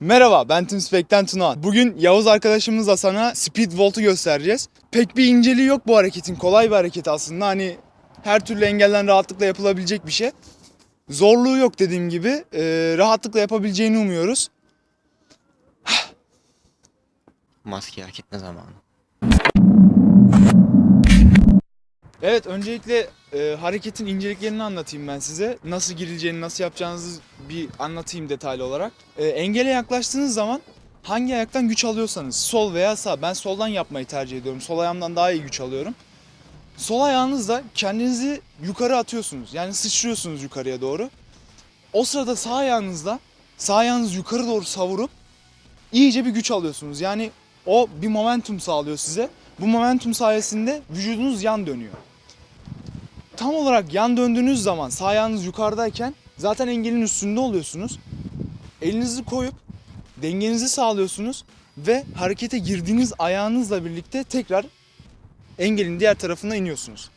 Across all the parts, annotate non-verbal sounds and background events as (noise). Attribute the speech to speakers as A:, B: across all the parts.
A: Merhaba ben Tim Spek'ten Tuna. Bugün Yavuz arkadaşımızla sana Speed Volt'u göstereceğiz. Pek bir inceliği yok bu hareketin. Kolay bir hareket aslında. Hani her türlü engelden rahatlıkla yapılabilecek bir şey. Zorluğu yok dediğim gibi. Ee, rahatlıkla yapabileceğini umuyoruz.
B: Maske hak etme zamanı.
A: Evet öncelikle e, hareketin inceliklerini anlatayım ben size. Nasıl girileceğini, nasıl yapacağınızı bir anlatayım detaylı olarak. E, engele yaklaştığınız zaman hangi ayaktan güç alıyorsanız sol veya sağ ben soldan yapmayı tercih ediyorum. Sol ayağımdan daha iyi güç alıyorum. Sol ayağınızla kendinizi yukarı atıyorsunuz. Yani sıçrıyorsunuz yukarıya doğru. O sırada sağ ayağınızla sağ ayağınızı yukarı doğru savurup iyice bir güç alıyorsunuz. Yani o bir momentum sağlıyor size. Bu momentum sayesinde vücudunuz yan dönüyor. Tam olarak yan döndüğünüz zaman sağ ayağınız yukarıdayken zaten engelin üstünde oluyorsunuz. Elinizi koyup dengenizi sağlıyorsunuz ve harekete girdiğiniz ayağınızla birlikte tekrar engelin diğer tarafına iniyorsunuz.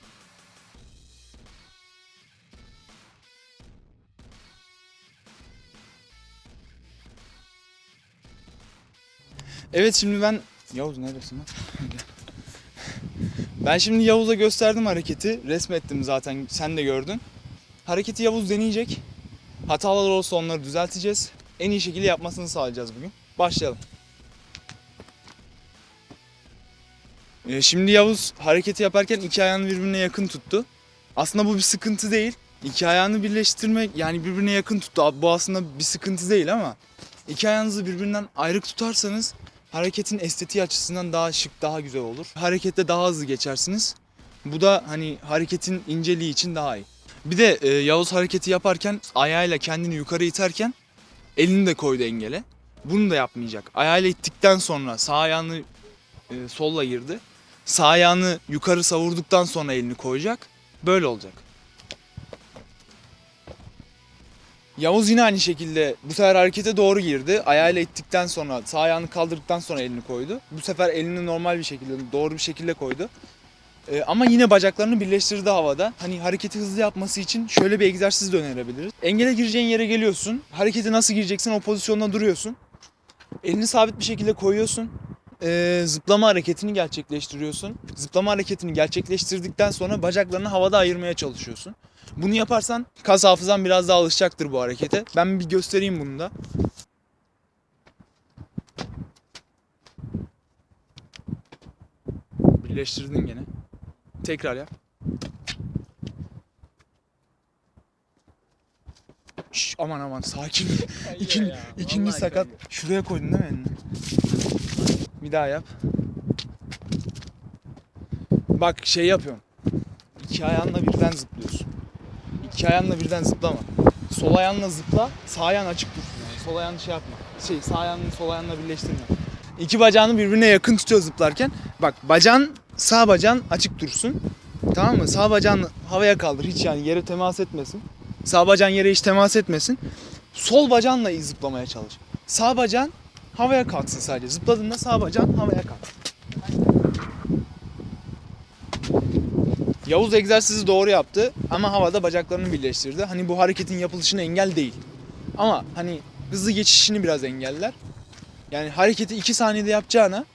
A: Evet şimdi ben Yavuz neredesin lan? ben şimdi Yavuz'a gösterdim hareketi. Resmettim zaten sen de gördün. Hareketi Yavuz deneyecek. Hatalar olursa onları düzelteceğiz. En iyi şekilde yapmasını sağlayacağız bugün. Başlayalım. Ee, şimdi Yavuz hareketi yaparken iki ayağını birbirine yakın tuttu. Aslında bu bir sıkıntı değil. İki ayağını birleştirmek yani birbirine yakın tuttu. Bu aslında bir sıkıntı değil ama iki ayağınızı birbirinden ayrık tutarsanız hareketin estetiği açısından daha şık, daha güzel olur. Harekette daha hızlı geçersiniz. Bu da hani hareketin inceliği için daha iyi. Bir de e, Yavuz hareketi yaparken ayağıyla kendini yukarı iterken elini de koydu engele. Bunu da yapmayacak. Ayağıyla ittikten sonra sağ ayağını e, solla girdi. Sağ ayağını yukarı savurduktan sonra elini koyacak. Böyle olacak. Yavuz yine aynı şekilde bu sefer harekete doğru girdi. Ayağıyla ittikten sonra sağ ayağını kaldırdıktan sonra elini koydu. Bu sefer elini normal bir şekilde doğru bir şekilde koydu. Ee, ama yine bacaklarını birleştirdi havada. Hani hareketi hızlı yapması için şöyle bir egzersiz de önerebiliriz. Engele gireceğin yere geliyorsun. Hareketi nasıl gireceksin o pozisyonda duruyorsun. Elini sabit bir şekilde koyuyorsun. Ee, zıplama hareketini gerçekleştiriyorsun. Zıplama hareketini gerçekleştirdikten sonra bacaklarını havada ayırmaya çalışıyorsun. Bunu yaparsan kas hafızan biraz daha alışacaktır bu harekete. Ben bir göstereyim bunu da. Birleştirdin gene. Tekrar yap. Şş, aman aman sakin. (laughs) İkin, ikinci sakat. Şuraya koydun değil mi elini? Bir daha yap. Bak şey yapıyorum. İki ayağınla birden zıplıyorsun. İki ayağınla birden zıplama. Sol ayağınla zıpla, sağ ayağın açık tut. Yani sol ayağını şey yapma. Şey, sağ ayağını sol ayağınla birleştirme. İki bacağını birbirine yakın tutuyor zıplarken. Bak bacağın, sağ bacağın açık dursun. Tamam mı? Sağ bacağını havaya kaldır. Hiç yani yere temas etmesin. Sağ bacağın yere hiç temas etmesin. Sol bacağınla zıplamaya çalış. Sağ bacağın havaya kalksın sadece. Zıpladığında sağ bacağın havaya kalksın. Yavuz egzersizi doğru yaptı ama havada bacaklarını birleştirdi. Hani bu hareketin yapılışına engel değil. Ama hani hızlı geçişini biraz engeller. Yani hareketi 2 saniyede yapacağına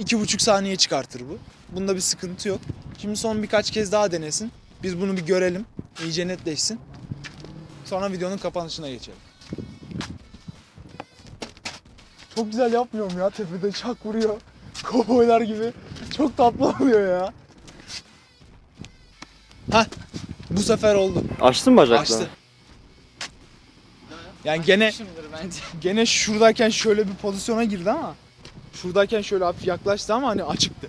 A: 2,5 saniye çıkartır bu. Bunda bir sıkıntı yok. Şimdi son birkaç kez daha denesin. Biz bunu bir görelim. iyice netleşsin. Sonra videonun kapanışına geçelim. Çok güzel yapmıyorum ya tepede çak vuruyor. (laughs) Kovboylar gibi. Çok tatlı oluyor ya. Hah bu sefer oldu.
C: Açtın mı bacaklarını?
A: Açtı. Yani gene
B: bence.
A: gene şuradayken şöyle bir pozisyona girdi ama şuradayken şöyle hafif yaklaştı ama hani açıktı.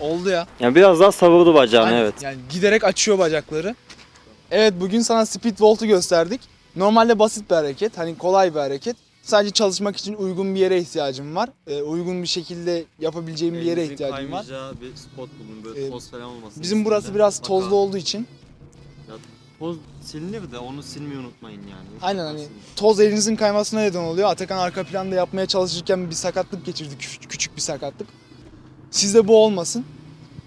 A: Oldu ya.
C: Yani biraz daha savurdu bacağını
A: Aynen.
C: evet.
A: Yani giderek açıyor bacakları. Evet bugün sana speed volt'u gösterdik. Normalde basit bir hareket. Hani kolay bir hareket. Sadece çalışmak için uygun bir yere ihtiyacım var. Ee, uygun bir şekilde yapabileceğim bir yere
D: Elinizin
A: ihtiyacım var.
D: kaymayacağı bir spot bulun böyle
A: Ee,
D: toz falan olmasın.
A: Bizim burası
D: üstünde.
A: biraz
D: Bak
A: tozlu
D: abi,
A: olduğu için
D: Toz silinir de onu silmeyi unutmayın yani.
A: Aynen hani toz elinizin kaymasına neden oluyor. Atakan arka planda yapmaya çalışırken bir sakatlık geçirdi. Küçük, küçük bir sakatlık. Sizde bu olmasın.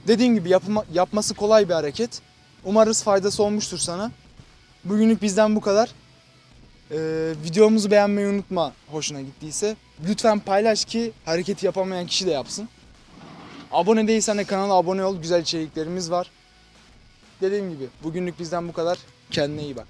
A: Dediğim gibi yapma, yapması kolay bir hareket. Umarız faydası olmuştur sana. Bugünlük bizden bu kadar. Ee, videomuzu beğenmeyi unutma hoşuna gittiyse. Lütfen paylaş ki hareketi yapamayan kişi de yapsın. Abone değilsen de kanala abone ol. Güzel içeriklerimiz var. Dediğim gibi bugünlük bizden bu kadar. Kendine iyi bak.